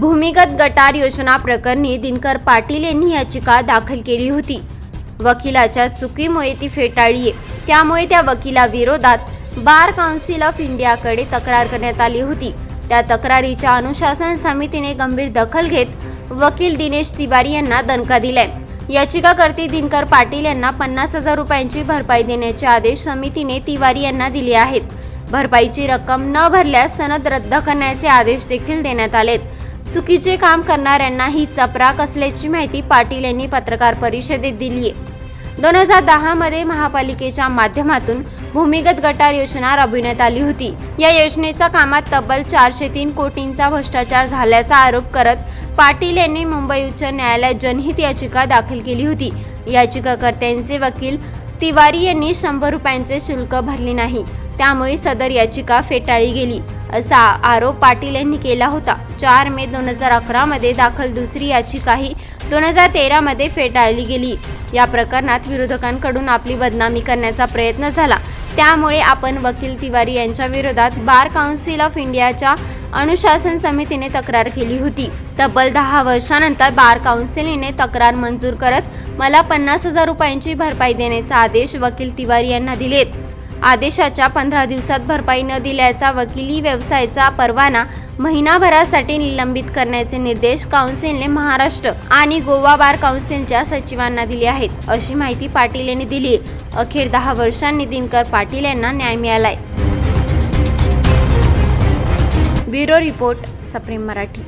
भूमिगत गटार योजना प्रकरणी दिनकर पाटील यांनी याचिका दाखल केली होती. वकिलाच्या चुकीमुळे ती फेटाळली आहे त्यामुळे त्या वकिलाविरोधात बार काउन्सिल ऑफ इंडियाकडे तक्रार करण्यात आली होती. त्या तक्रारीच्या अनुशासन समितीने गंभीर दखल घेत वकील दिनेश तिवारी यांना दणका दिलाय. याचिकाकर्ते दिनकर पाटील यांना पन्नास हजार रुपयांची भरपाई देण्याचे आदेश समितीने तिवारी यांना दिले आहेत. भरपाईची रक्कम न भरल्यास सनद रद्द करण्याचे आदेश देखील देण्यात आलेत. चुकीचे काम करणाऱ्यांना ही चपराक असल्याची माहिती पाटील यांनी पत्रकार परिषदेत दिली आहे दोन हजार दहा मध्ये महापालिकेच्या माध्यमातून भूमिगत गटार योजना राबविण्यात आली होती. या योजनेच्या कामात तब्बल चारशे तीन कोटींचा भ्रष्टाचार झाल्याचा आरोप करत पाटील यांनी मुंबई उच्च न्यायालयात जनहित याचिका दाखल केली होती. याचिकाकर्त्यांचे वकील तिवारी यांनी शंभर रुपयांचे शुल्क भरले नाही. त्यामुळे सदर याचिका फेटाळली गेली असा आरोप पाटील यांनी केला होता. चार मे दोन हजार अकरामध्ये दाखल दुसरी याचिकाही दोन हजार तेरामध्ये फेटाळली गेली. या प्रकरणात विरोधकांकडून आपली बदनामी करण्याचा प्रयत्न झाला. त्यामुळे आपण वकील तिवारी यांच्या विरोधात बार काउन्सिल ऑफ इंडियाच्या अनुशासन समितीने तक्रार केली होती. तब्बल दहा वर्षानंतर बार काउन्सिलीने तक्रार मंजूर करत मला पन्नास हजार रुपयांची भरपाई देण्याचा आदेश वकील तिवारी यांना दिलेत. आदेशाच्या पंधरा दिवसात भरपाई न दिल्याचा वकिली व्यवसायाचा परवाना महिनाभरासाठी निलंबित करण्याचे निर्देश काउन्सिलने महाराष्ट्र आणि गोवा बार काउन्सिलच्या सचिवांना दिले आहेत. अशी माहिती पाटील यांनी दिली अखेर दहा वर्षांनी दिनकर पाटील यांना न्याय मिळालाय. ब्युरो रिपोर्ट सप्रेम मराठी.